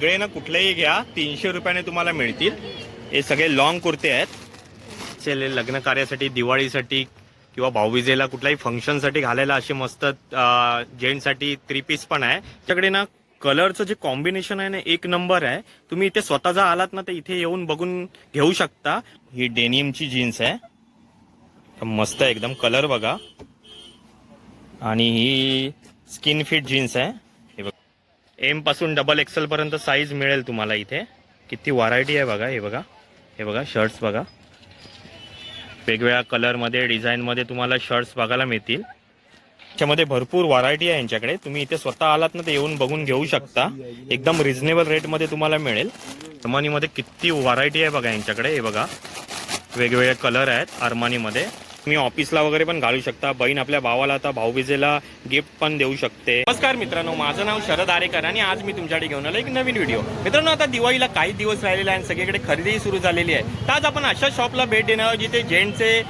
सगळे ना कुठलेही घ्या तीनशे रुपयाने तुम्हाला मिळतील. हे सगळे लॉंग कुर्ते आहेत. चले लग्न कार्यासाठी दिवाळीसाठी किंवा भाऊबीजेला कुठल्याही फंक्शनसाठी घालायला असे मस्त जेंट्ससाठी थ्री पीस पण आहे. त्याच्याकडे ना कलरचं जे कॉम्बिनेशन आहे ना एक नंबर आहे. तुम्ही इथे स्वतः जर आलात ना तर इथे येऊन बघून घेऊ शकता. ही डेनियमची जीन्स आहे. मस्त आहे एकदम कलर बघा. आणि ही स्किन फिट जीन्स आहे. एमपासून डबल एक्सेल पर्यंत साईज मिळेल तुम्हाला इथे. किती व्हरायटी आहे बघा हे बघा. हे बघा शर्ट्स बघा. वेगवेगळ्या कलरमध्ये डिझाईनमध्ये तुम्हाला शर्ट्स बघायला मिळतील. त्याच्यामध्ये भरपूर व्हरायटी आहे यांच्याकडे. तुम्ही इथे स्वतः आलात ना ते येऊन बघून घेऊ शकता. एकदम रिझनेबल रेटमध्ये तुम्हाला मिळेल. अरमानीमध्ये किती व्हरायटी आहे बघा यांच्याकडे. हे बघा. वेगवेगळे कलर आहेत अरमानीमध्ये तुम्ही ऑफिसला वगैरे पण घालू शकता. बहीण आपल्या भावाला आता भाऊबीजेला गिफ्ट पण देऊ शकते. नमस्कार मित्रांनो माझं नाव शरद आरेकर आणि आज मी तुमच्याकडे घेऊन आलो एक नवीन व्हिडिओ मित्रांनो आता दिवाळीला काही दिवस राहिलेला आहे आणि सगळीकडे खरेदी सुरू झालेली आहे. तर आज आपण अशा शॉपला भेट देणार जिथे जेंट्सचे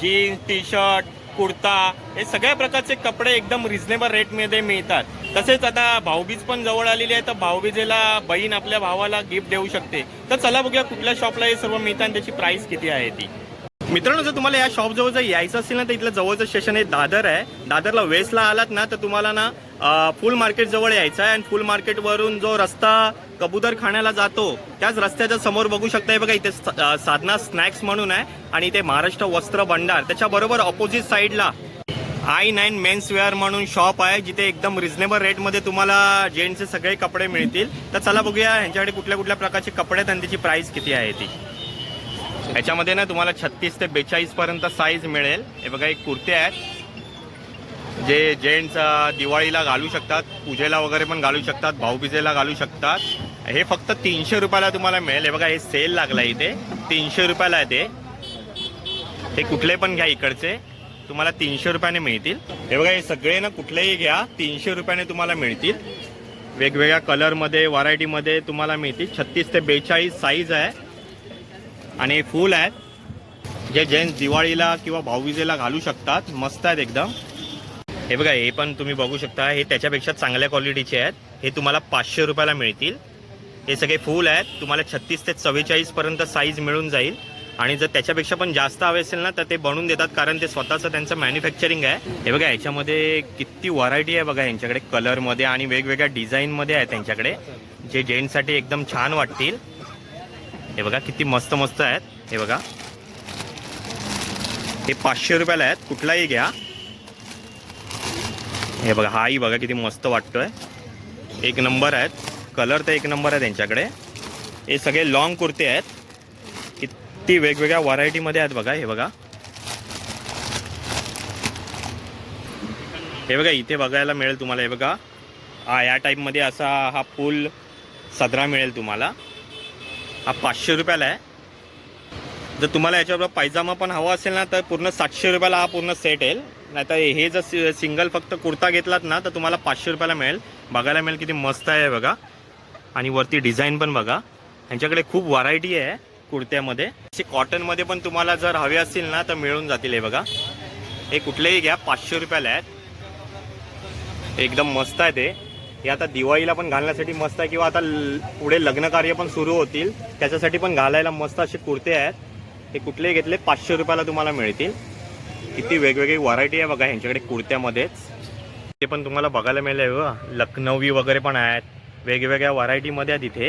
जीन्स टी शर्ट कुर्ता हे सगळ्या प्रकारचे कपडे एकदम रिझनेबल रेटमध्ये मिळतात. तसेच आता भाऊबीज पण जवळ आलेली आहे तर भाऊबीजेला बहीण आपल्या भावाला गिफ्ट देऊ शकते. तर चला बघूया कुठल्या शॉपला हे सर्व मिळतात आणि त्याची प्राइस किती आहे ती. मित्रांनो जर तुम्हाला या शॉप जवळ जर यायचं असेल ना तर इथलं जवळचं स्टेशन आहे दादर आहे. दादरला वेस्टला आलात ना तर तुम्हाला ना फुल मार्केट जवळ यायचं आहे. आणि फुल मार्केट वरून जो रस्ता कबूतर खाण्याला जातो त्याच रस्त्याच्या समोर बघू शकता बघा इथे स- साधना स्नॅक्स म्हणून आहे. आणि इथे महाराष्ट्र वस्त्र भंडार. त्याच्याबरोबर ऑपोजिट साईडला आय नाईन मेन्स वेअर म्हणून शॉप आहे जिथे एकदम रिझनेबल रेटमध्ये तुम्हाला जेंट्सचे सगळे कपडे मिळतील. तर चला बघूया ह्यांच्याकडे कुठल्या कुठल्या प्रकारचे कपडे आहेत आणि त्याची प्राईस किती आहे ती. ह्याच्यामध्ये ना तुम्हाला छत्तीस ते बेचाळीस पर्यंत साईज मिळेल. हे बघा एक कुर्ते आहेत. जे जेंट्स दिवाळीला घालू शकतात पूजेला वगैरे पण घालू शकतात भाऊबीजेला घालू शकतात. हे फक्त तीनशे रुपयाला तुम्हाला मिळेल. हे बघा हे सेल लागला इथे. तीनशे रुपयाला आहे ते. हे कुठले पण घ्या इकडचे. तुम्हाला तीनशे रुपयाने मिळतील. हे बघा हे सगळे ना कुठलेही घ्या. तीनशे रुपयाने तुम्हाला मिळतील. वेगवेगळ्या कलरमध्ये व्हरायटीमध्ये तुम्हाला मिळतील. छत्तीस ते बेचाळीस साईज आहे. आणि हे फूल आहेत जे जेंट्स दिवाळीला किंवा भाऊबीजेला घालू शकतात. मस्त आहेत एकदम. हे बघा हे पण तुम्ही बघू शकता. हे त्याच्यापेक्षा चांगल्या क्वालिटीचे आहेत. हे तुम्हाला पाचशे रुपयाला मिळतील. हे सगळे फूल आहेत. तुम्हाला छत्तीस ते चव्वेचाळीसपर्यंत साईज मिळून जाईल. आणि जर त्याच्यापेक्षा पण जास्त हवे असेल ना तर ते बनवून देतात कारण ते स्वतःचं त्यांचं मॅन्युफॅक्चरिंग आहे. हे बघा याच्यामध्ये किती व्हरायटी आहे बघा यांच्याकडे कलरमध्ये आणि वेगवेगळ्या डिझाईनमध्ये आहे त्यांच्याकडे जे जेंट्ससाठी एकदम छान वाटतील. हे बघा किती मस्त मस्त आहेत. हे बघा. हे पाचशे रुपयाला आहेत. कुठलाही घ्या. हे बघा हाही बघा किती मस्त वाटतोय. एक नंबर आहेत. कलर तर एक नंबर आहे त्यांच्याकडे. हे सगळे लॉंग कुर्ते आहेत. किती वेगवेगळ्या व्हरायटीमध्ये आहेत बघा हे बघा. हे बघा इथे बघायला मिळेल तुम्हाला हे बघा. हा या टाईपमध्ये असा हा फुल सदरा मिळेल तुम्हाला. हा पाचशे रुपयाला आहे. जर तुम्हाला याच्याबरोबर पायजामा पण हवा असेल ना तर पूर्ण सातशे रुपयाला हा पूर्ण सेट येईल. नाहीतर हे जर सि सिंगल फक्त कुर्ता घेतलात ना तर तुम्हाला पाचशे रुपयाला मिळेल. बघायला मिळेल किती मस्त आहे बघा. आणि वरती डिझाईन पण बघा. ह्यांच्याकडे खूप व्हरायटी आहे कुर्त्यामध्ये. असे कॉटनमध्ये पण तुम्हाला जर हवे असतील ना तर मिळून जातील हे बघा. हे कुठलेही घ्या पाचशे रुपयाला आहेत. एकदम मस्त आहे ते. हे आता दिवाळीला पण घालण्यासाठी मस्त आहे किंवा आता ल- पुढे लग्न कार्य पण सुरू होतील. त्याच्यासाठी पण घालायला मस्त असे कुर्ते आहेत. हे कुठलेही घेतले पाचशे रुपयाला तुम्हाला मिळतील. किती वेगवेगळी व्हरायटी आहे बघा ह्यांच्याकडे कुर्त्यामध्येच. ते पण तुम्हाला बघायला मिळेल. लखनवी वगैरे पण आहेत. वेगवेगळ्या व्हरायटीमध्ये आहेत इथे.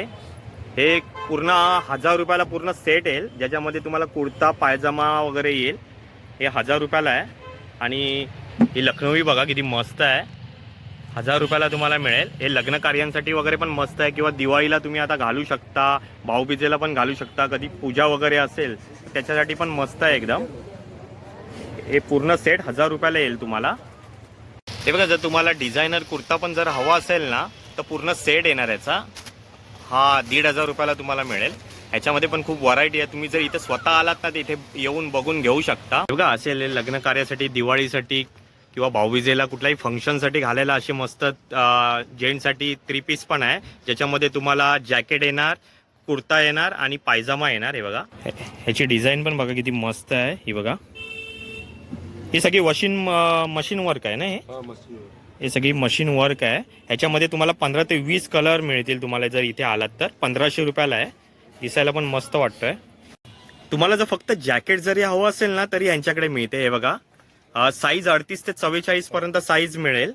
हे पूर्ण हजार रुपयाला पूर्ण सेट येईल. ज्याच्यामध्ये तुम्हाला कुर्ता पायजामा वगैरे येईल. हे हजार रुपयाला आहे. आणि ही लखनवी बघा किती मस्त आहे. हजार रुपयाला तुम्हाला मिळेल. हे लग्न कार्यांसाठी वगैरे पण मस्त आहे किंवा दिवाळीला तुम्ही आता घालू शकता भाऊबीजेला पण घालू शकता कधी पूजा वगैरे असेल त्याच्यासाठी पण मस्त आहे एकदम. हे पूर्ण सेट हजार रुपयाला येईल तुम्हाला. हे बघा जर तुम्हाला डिझायनर कुर्ता पण जर हवा असेल ना तर पूर्ण सेट येणार याचा. हा दीड हजार रुपयाला तुम्हाला मिळेल. ह्याच्यामध्ये पण खूप व्हरायटी आहे. तुम्ही जर इथे स्वतः आलात ना तर इथे येऊन बघून घेऊ शकता. बघा असेल हे लग्न कार्यासाठी दिवाळीसाठी किंवा भाऊबीजेला कुठल्याही फंक्शनसाठी घालायला असे मस्त जेंट्ससाठी थ्री पीस पण आहे. ज्याच्यामध्ये तुम्हाला जॅकेट येणार कुर्ता येणार आणि पायजामा येणार हे बघा. ह्याची डिझाईन पण बघा किती मस्त आहे ही बघा. ही सगळी वॉशिंग मशीन वर्क आहे ना हे? हे सगळी मशीन वर्क आहे. ह्याच्यामध्ये तुम्हाला पंधरा ते वीस कलर मिळतील तुम्हाला जर इथे आलात तर. पंधराशे रुपयाला आहे. दिसायला पण मस्त वाटतोय. तुम्हाला जर फक्त जॅकेट जरी हवं असेल ना तरी यांच्याकडे मिळते हे बघा. साईज अडतीस ते चव्वेचाळीस पर्यंत साईज मिळेल.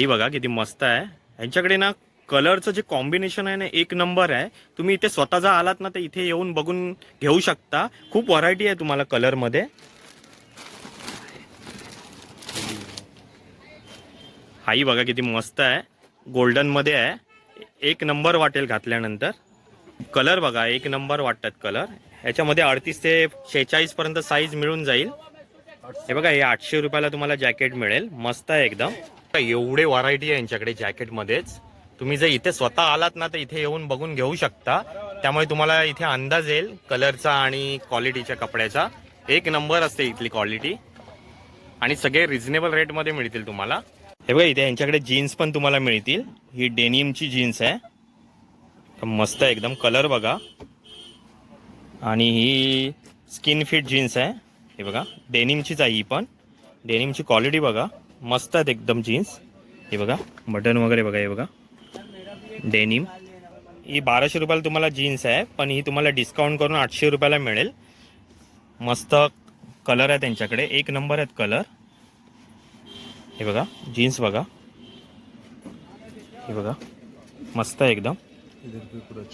ही बघा किती मस्त आहे. यांच्याकडे ना कलरचं जे कॉम्बिनेशन आहे ना एक नंबर आहे. तुम्ही इथे स्वतः जर आलात ना तर इथे येऊन बघून घेऊ शकता. खूप व्हरायटी आहे तुम्हाला कलरमध्ये हाही बघा किती मस्त आहे. गोल्डनमध्ये आहे. एक नंबर वाटेल घातल्यानंतर. कलर बघा एक नंबर वाटतात कलर ह्याच्यामध्ये अडतीस ते शेहेचाळीसपर्यंत साईज मिळून जाईल. हे बघा हे आठशे रुपयाला तुम्हाला जॅकेट मिळेल. मस्त आहे एकदम. एवढे व्हरायटी आहे यांच्याकडे जॅकेटमध्येच तुम्ही जर इथे स्वतः आलात ना तर इथे येऊन बघून घेऊ शकता. त्यामुळे तुम्हाला इथे अंदाज येईल कलरचा आणि क्वालिटीच्या कपड्याचा. एक नंबर असते इथली क्वालिटी आणि सगळे रिझनेबल रेटमध्ये मिळतील तुम्हाला. हे बघा इथे यांच्याकडे जीन्स पण तुम्हाला मिळतील. ही डेनियमची जीन्स आहे. मस्त आहे एकदम कलर बघा. आणि ही स्किन फिट जीन्स आहे. हे बघा डेनिमचीच आहे ही पण. डेनिमची क्वालिटी बघा मस्त आहेत एकदम जीन्स हे बघा बटन वगैरे बघा हे बघा. डेनिम ही बाराशे रुपयाला तुम्हाला जीन्स आहे पण ही तुम्हाला डिस्काउंट करून आठशे रुपयाला मिळेल. मस्त कलर आहे त्यांच्याकडे. एक नंबर आहेत कलर हे बघा जीन्स बघा. हे बघा मस्त आहे एकदम.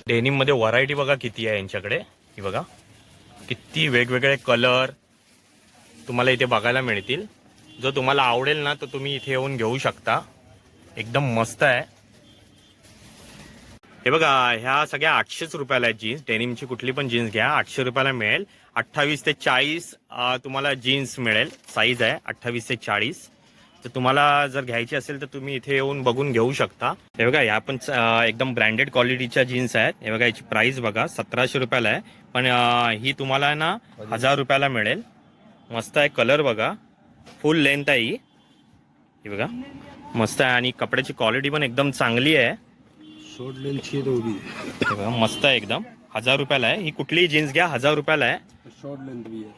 डेनिममध्ये व्हरायटी बघा किती आहे यांच्याकडे. हे बघा किती वेगवेगळे कलर तुम्हाला इथे बघायला मिळतील. जर तुम्हाला आवडेल ना तर तुम्ही इथे येऊन घेऊ शकता. एकदम मस्त आहे. हे बघा ह्या सगळ्या आठशेच रुपयाला आहेत जीन्स डेनिमची कुठली पण जीन्स घ्या. आठशे रुपयाला मिळेल. अठ्ठावीस ते चाळीस तुम्हाला जीन्स मिळेल. साईज आहे अठ्ठावीस ते चाळीस. तर तुम्हाला जर घ्यायची असेल तर तुम्ही इथे येऊन बघून घेऊ शकता. हे बघा या पण एकदम ब्रँडेड क्वालिटीच्या जीन्स आहेत. हे बघा याची प्राइस बघा सतराशे रुपयाला आहे. पण ही तुम्हाला ना हजार रुपयाला मिळेल. मस्त आहे कलर बघा. फुल लेंथ आहे ही. हे बघा. मस्त आहे आणि कपड्याची क्वालिटी पण एकदम चांगली आहे. शॉर्ट लेंथ तो भी हे बघा मस्त आहे एकदम. हजार रुपयाला आहे. ही कुठलीही जीन्स घ्या हजार रुपयाला आहे. शॉर्ट लेंथ है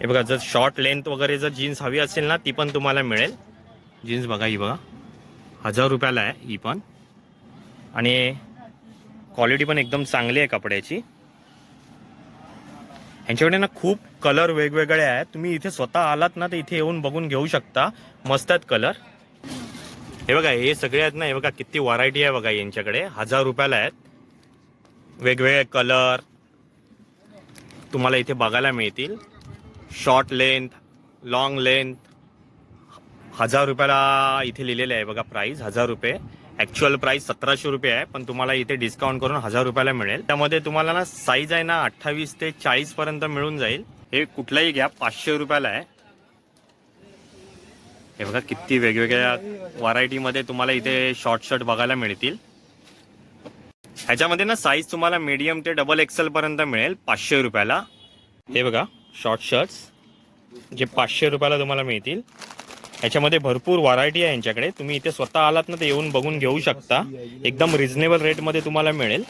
हे बघा जर शॉर्ट लेंथ वगैरे जर जीन्स हवी असेल ना ती पण तुम्हाला मिळेल. जीन्स बघा ही बघा. हजार रुपयाला आहे ही पण. आणि क्वालिटी पण एकदम चांगली आहे कपड्याची. ह्यांच्याकडे ना खूप कलर वेगवेगळे आहेत. तुम्ही इथे स्वतः आलात ना तर इथे येऊन बघून घेऊ शकता. मस्त आहेत कलर हे बघा हे सगळे आहेत ना हे बघा किती व्हरायटी आहे बघा यांच्याकडे. हजार रुपयाला आहेत. वेगवेगळे कलर तुम्हाला इथे बघायला मिळतील. शॉर्ट लेंथ लॉंग लेंथ हजार रुपयाला इथे लिहिलेलं आहे बघा प्राईस हजार रुपये. ऍक्च्युअल प्राइस सतराशे रुपये आहे पण तुम्हाला इथे डिस्काउंट करून हजार रुपयाला मिळेल. त्यामध्ये तुम्हाला ना साईज आहे ना अठ्ठावीस ते चाळीस पर्यंत मिळून जाईल. हे कुठलाही घ्या पाचशे रुपयाला आहे. हे बघा किती वेगवेगळ्या व्हरायटीमध्ये तुम्हाला इथे शॉर्ट शर्ट बघायला मिळतील. ह्याच्यामध्ये ना साईज तुम्हाला मीडियम ते डबल एक्सेल पर्यंत मिळेल पाचशे रुपयाला. हे बघा शॉर्ट शर्ट्स जे पाचशे रुपयाला तुम्हाला मिळतील. ह्याच्यामध्ये भरपूर व्हरायटी आहे यांच्याकडे. तुम्ही इथे स्वतः आलात ना ते येऊन बघून घेऊ शकता. एकदम रिझनेबल रेटमध्ये तुम्हाला मिळेल.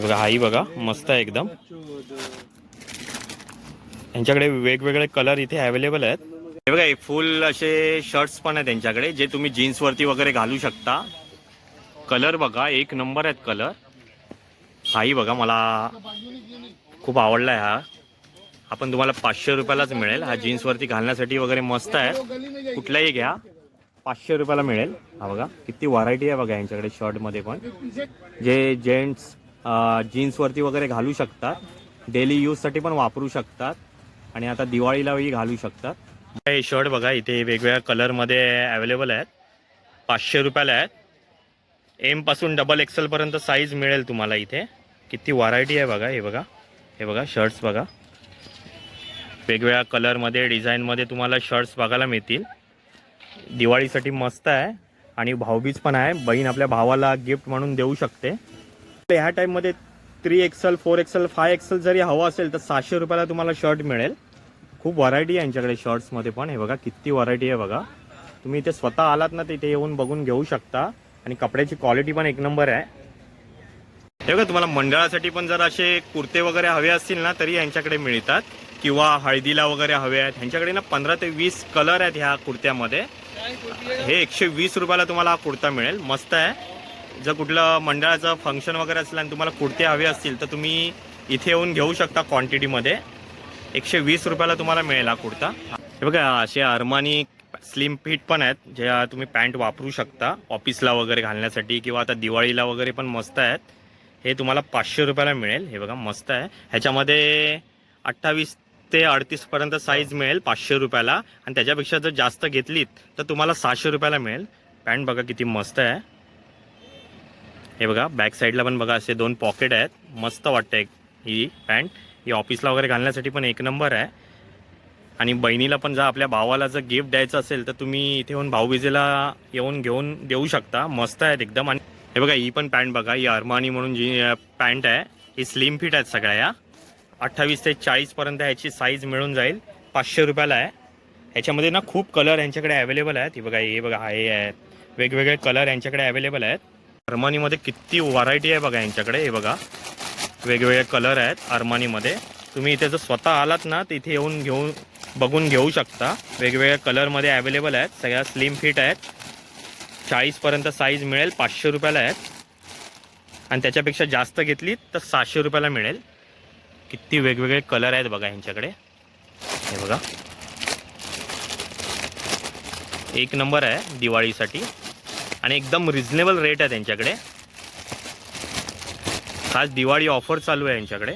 बघा हाही बघा मस्त आहे एकदम. यांच्याकडे वेगवेगळे कलर इथे अवेलेबल आहेत. हे बघा फुल असे शर्ट्स पण आहेत त्यांच्याकडे जे तुम्ही जीन्सवरती वगैरे घालू शकता. कलर बघा एक नंबर आहेत कलर हाही बघा मला खूप आवडला आहे हा. आपण तुम्हाला पाचशे रुपयालाच मिळेल. हा जीन्सवरती घालण्यासाठी वगैरे मस्त आहे. कुठलाही घ्या. पाचशे रुपयाला मिळेल. हा बघा किती व्हरायटी आहे बघा यांच्याकडे शर्टमध्ये पण. जे जेंट्स जीन्सवरती वगैरे घालू शकतात. डेली यूजसाठी पण वापरू शकतात. आणि आता दिवाळीलाही घालू शकतात. हे शर्ट बघा इथे वेगवेगळ्या कलरमध्ये अवेलेबल आहेत. पाचशे रुपयाला आहेत. एमपासून डबल एक्सेलपर्यंत साईज मिळेल तुम्हाला इथे. किती व्हरायटी आहे बघा हे बघा. हे बघा शर्ट्स बघा. वेगवेगळ्या कलरमध्ये डिझाईनमध्ये तुम्हाला शर्ट्स बघायला मिळतील. दिवाळीसाठी मस्त आहे आणि भाऊबीज पण आहे. बहीण आपल्या भावाला गिफ्ट म्हणून देऊ शकते. ह्या टाईपमध्ये three XL four XL five XL जरी हवं असेल तर सहाशे रुपयाला तुम्हाला शर्ट मिळेल. खूप व्हरायटी आहे यांच्याकडे शर्ट्समध्ये पण. हे बघा किती व्हरायटी आहे बघा. तुम्ही इथे स्वतः आलात ना तिथे येऊन बघून घेऊ शकता. आणि कपड्याची क्वालिटी पण एक नंबर आहे. हे बघा तुम्हाला मंडळासाठी पण जर असे कुर्ते वगैरे हवे असतील ना तरी यांच्याकडे मिळतात. किंवा हळदीला वगैरे हवे आहेत. ह्यांच्याकडे ना पंधरा ते वीस कलर आहेत ह्या कुर्त्यामध्ये. हे एकशे वीस रुपयाला तुम्हाला हा कुर्ता मिळेल. मस्त आहे. जर कुठलं मंडळाचं फंक्शन वगैरे असलं आणि तुम्हाला कुर्ते हवे असतील तर तुम्ही इथे येऊन घेऊ शकता क्वांटिटीमध्ये एकशे वीस रुपयाला तुम्हाला मिळेल हा कुर्ता. हे बघा असे अरमानी स्लिम फिट पण आहेत ज्या तुम्ही पॅन्ट वापरू शकता ऑफिसला वगैरे घालण्यासाठी किंवा आता दिवाळीला वगैरे पण मस्त आहेत. हे तुम्हाला पाचशे रुपयाला मिळेल. हे बघा मस्त आहे. ह्याच्यामध्ये अठ्ठावीस ते अडतीसपर्यंत साईज मिळेल पाचशे रुपयाला. आणि त्याच्यापेक्षा जर जास्त घेतलीत तर तुम्हाला सहाशे रुपयाला मिळेल. पॅन्ट बघा किती मस्त आहे. हे बघा बॅक साईडला पण बघा असे दोन पॉकेट आहेत. मस्त वाटतं ही पॅन्ट ही ऑफिसला वगैरे घालण्यासाठी पण एक नंबर आहे. आणि बहिणीला पण जर आपल्या भावाला जर गिफ्ट द्यायचं असेल तर तुम्ही इथे येऊन भाऊबीजेला येऊन घेऊन देऊ शकता. मस्त आहेत एकदम. आणि हे बघा ही पण पॅन्ट बघा. ही अरमानी म्हणून जी पॅन्ट आहे. ही स्लिम फिट आहेत सगळ्या या. अठ्ठावीस ते चाळीसपर्यंत ह्याची साईज मिळून जाईल. पाचशे रुपयाला आहे. ह्याच्यामध्ये ना खूप कलर यांच्याकडे अवेलेबल आहेत. हे बघा हे बघा हे आहेत. वेगवेगळे कलर यांच्याकडे अवेलेबल आहेत. अरमानीमध्ये किती व्हरायटी आहे बघा यांच्याकडे हे बघा वेगवेगळे कलर आहेत अरमानीमध्ये. तुम्ही इथे जर स्वतः आलात ना तर इथे येऊन घेऊन बघून घेऊ शकता. वेगवेगळ्या कलरमध्ये अवेलेबल आहेत. सगळ्या स्लिम फिट आहेत. चाळीसपर्यंत साईज मिळेल. पाचशे रुपयाला आहेत. आणि त्याच्यापेक्षा जास्त घेतली तर सहाशे रुपयाला मिळेल. किती वेगवेगळे कलर आहेत बघा यांच्याकडे हे बघा. एक नंबर आहे दिवाळीसाठी. आणि एकदम रिजनेबल रेट आहे त्यांच्याकडे. खास दिवाळी ऑफर चालू आहे यांच्याकडे.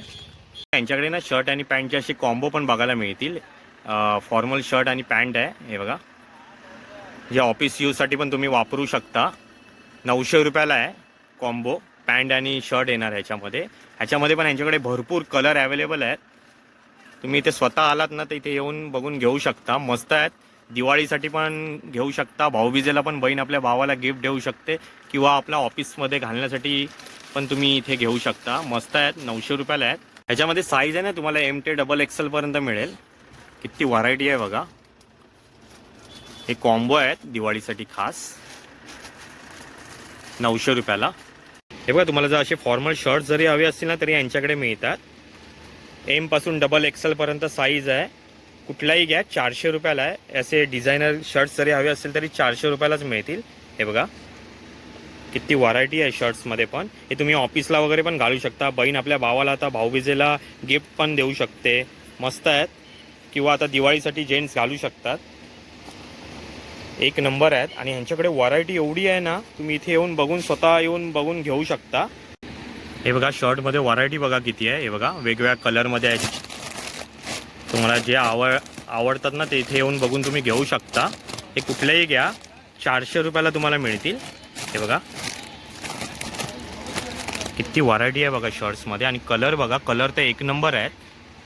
यांच्याकडे ना शर्ट आणि पॅन्टचे असे कॉम्बो पण बघायला मिळतील. फॉर्मल शर्ट आणि पॅन्ट आहे. हे बघा. जे ऑफिस यूजसाठी पण तुम्ही वापरू शकता. नऊशे रुपयाला आहे कॉम्बो पॅन्ट आणि शर्ट येणार ह्याच्यामध्ये. ह्याच्यामध्ये पण यांच्याकडे भरपूर कलर अवेलेबल आहेत. तुम्ही इथे स्वतः आलात ना तर इथे येऊन बघून घेऊ शकता. मस्त आहेत. दिवाळीसाठी पण घेऊ शकता. भाऊबीजेला पण बहीण आपल्या भावाला गिफ्ट देऊ शकते. किंवा आपल्या ऑफिसमध्ये घालण्यासाठी पण तुम्ही इथे घेऊ शकता. मस्त आहेत. नऊशे रुपयाला आहेत. ह्याच्यामध्ये साईज आहे ना तुम्हाला एम टे डबल एक्सेलपर्यंत मिळेल. किती व्हरायटी आहे बघा. हे कॉम्बो आहेत दिवाळीसाठी खास. नऊशे रुपयाला. हे बघा तुम्हाला जर असे फॉर्मल शर्ट जरी हवे असतील ना तरी यांच्याकडे मिळतात. एमपासून डबल एक्सलपर्यंत साईज आहे. कुठलाही घ्या चारशे रुपयाला आहे. असे डिझायनर शर्ट्स जरी हवे असतील तरी चारशे रुपयालाच मिळतील. हे बघा किती व्हरायटी आहे शर्ट्समध्ये पण. हे तुम्ही ऑफिसला वगैरे पण घालू शकता. बहीण आपल्या भावाला आता भाऊबीजेला गिफ्ट पण देऊ शकते. मस्त आहेत. किंवा आता दिवाळीसाठी जेंट्स घालू शकतात. एक नंबर आहेत. आणि ह्यांच्याकडे व्हरायटी एवढी आहे ना तुम्ही इथे येऊन बघून स्वतः येऊन बघून घेऊ शकता. हे बघा शर्टमध्ये व्हरायटी बघा किती आहे. हे बघा वेगवेगळ्या कलरमध्ये आहे. तुम्हाला जे आवड आवडतात ना ते इथे येऊन बघून तुम्ही घेऊ शकता. हे कुठलेही घ्या. चारशे रुपयाला तुम्हाला मिळतील. हे बघा. किती व्हरायटी आहे बघा शर्ट्समध्ये आणि कलर बघा कलर तर एक नंबर आहेत.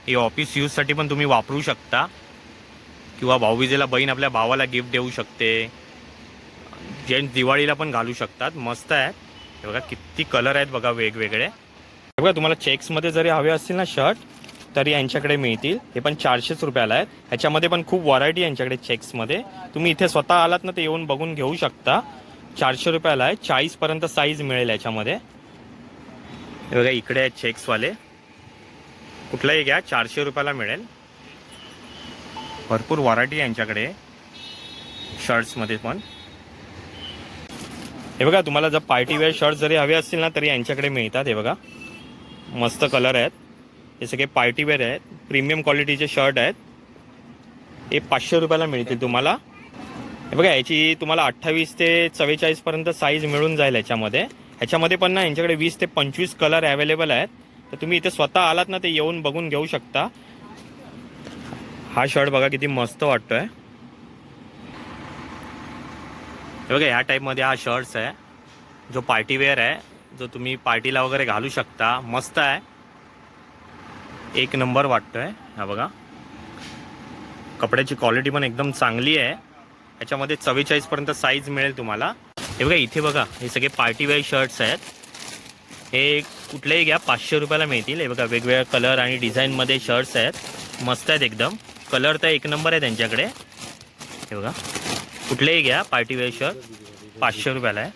हे ऑफिस यूजसाठी पण तुम्ही वापरू शकता. किंवा भाऊबीजेला बहीण आपल्या भावाला गिफ्ट देऊ शकते. जेंट्स दिवाळीला पण घालू शकतात. मस्त आहेत हे बघा किती कलर आहेत बघा वेगवेगळे. हे बघा तुम्हाला चेक्समध्ये जरी हवे असतील ना शर्ट तरी यांच्याकडे मिळतील. हे पण चारशेच रुपयाला आहेत. ह्याच्यामध्ये पण खूप व्हरायटी आहे यांच्याकडे चेक्समध्ये तुम्ही इथे स्वतः आलात ना ते येऊन बघून घेऊ शकता. चारशे रुपयाला आहे. चाळीसपर्यंत साईज मिळेल याच्यामध्ये. हे बघा इकडे आहेत चेक्सवाले कुठलाही घ्या चारशे रुपयाला मिळेल. भरपूर व्हरायटी यांच्याकडे. शर्ट्समध्ये पण. हे बघा तुम्हाला जर पार्टी वेअर शर्ट जरी हवे असतील ना तरी यांच्याकडे मिळतात हे बघा. मस्त कलर आहेत. हे सगळे पार्टी वेअर आहेत. प्रीमियम क्वालिटीचे शर्ट आहेत. हे पाचशे रुपयाला मिळतील तुम्हाला. हे बघा याची तुम्हाला अठ्ठावीस ते चव्वेचाळीसपर्यंत साईज मिळून जाईल याच्यामध्ये. ह्याच्यामध्ये पण ना यांच्याकडे वीस ते पंचवीस कलर अवेलेबल आहेत. तर तुम्ही इथे स्वतः आलात ना ते येऊन बघून घेऊ शकता. हा शर्ट बघा किती मस्त वाटतोय. हे बघा ह्या टाईपमध्ये हा शर्ट्स आहे. जो पार्टी वेअर आहे जो तुम्ही पार्टीला वगैरे घालू शकता मस्त आहे. एक नंबर वाटतोय हा बघा. कपड्याची क्वालिटी पण एकदम चांगली आहे. ह्याच्यामध्ये चव्वेचाळीसपर्यंत साईज मिळेल तुम्हाला. हे बघा इथे बघा हे सगळे पार्टी वेअर शर्ट्स आहेत. हे कुठलेही घ्या पाचशे रुपयाला मिळतील. हे बघा वेगवेगळ्या कलर आणि डिझाईनमध्ये शर्ट्स आहेत. मस्त आहेत एकदम. कलर तर एक नंबर आहे त्यांच्याकडे. हे बघा. कुठलेही घ्या पार्टी वेअर शर्ट पाचशे रुपयाला आहे.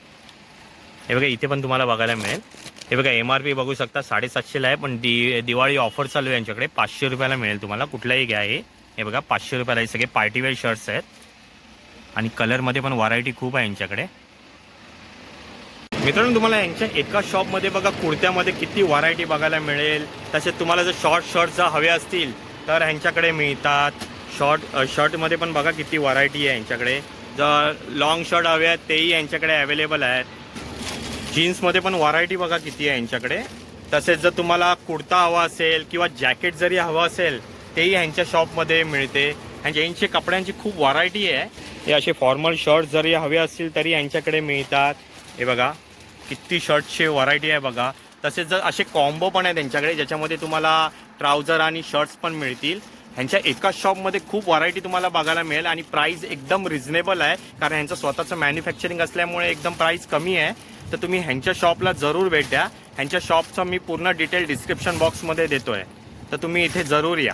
हे बघा इथे पण तुम्हाला बघायला मिळेल. हे बघा एम आर पी बघू शकता साडेसातशेला आहे पण दि दिवाळी ऑफर चालू आहे यांच्याकडे. पाचशे रुपयाला मिळेल तुम्हाला. कुठलाही घ्या हे. हे बघा पाचशे रुपयाला हे सगळे पार्टीवेअर शर्ट्स आहेत. आणि कलरमध्ये पण व्हरायटी खूप आहे यांच्याकडे. मित्रांनो तुम्हाला यांच्या एका शॉपमध्ये बघा कुर्त्यामध्ये किती व्हरायटी बघायला मिळेल. तसेच तुम्हाला जर शॉर्ट शर्ट जर हवे असतील तर ह्यांच्याकडे मिळतात. शॉर्ट शर्टमध्ये पण बघा किती व्हरायटी आहे यांच्याकडे जर लॉंग शर्ट हवे आहेत तेही यांच्याकडे अवेलेबल आहेत. जीन्समध्ये पण व्हरायटी बघा किती आहे यांच्याकडे तसेच जर तुम्हाला कुर्ता हवा असेल किंवा जॅकेट जरी हवं असेल तेही ह्यांच्या शॉपमध्ये मिळते. ह्यांच्या यांची कपड्यांची खूप व्हरायटी आहे. हे असे फॉर्मल शर्ट जरी हवे असतील तरी यांच्याकडे मिळतात. हे बघा किती शर्टची व्हरायटी आहे बघा. तसेच जर असे कॉम्बो पण आहे त्यांच्याकडे ज्याच्यामध्ये तुम्हाला ट्राउझर आणि शर्ट्स पण मिळतील. ह्यांच्या एका शॉपमध्ये खूप व्हरायटी तुम्हाला बघायला मिळेल आणि प्राईस एकदम रिझनेबल आहे कारण ह्यांचं स्वतःचं मॅन्युफॅक्चरिंग असल्यामुळे एकदम प्राईस कमी आहे. तर तुम्ही ह्यांच्या शॉपला जरूर भेट द्या. ह्यांच्या शॉपचं मी पूर्ण डिटेल डिस्क्रिप्शन बॉक्समध्ये देतो आहे तर तुम्ही इथे जरूर या.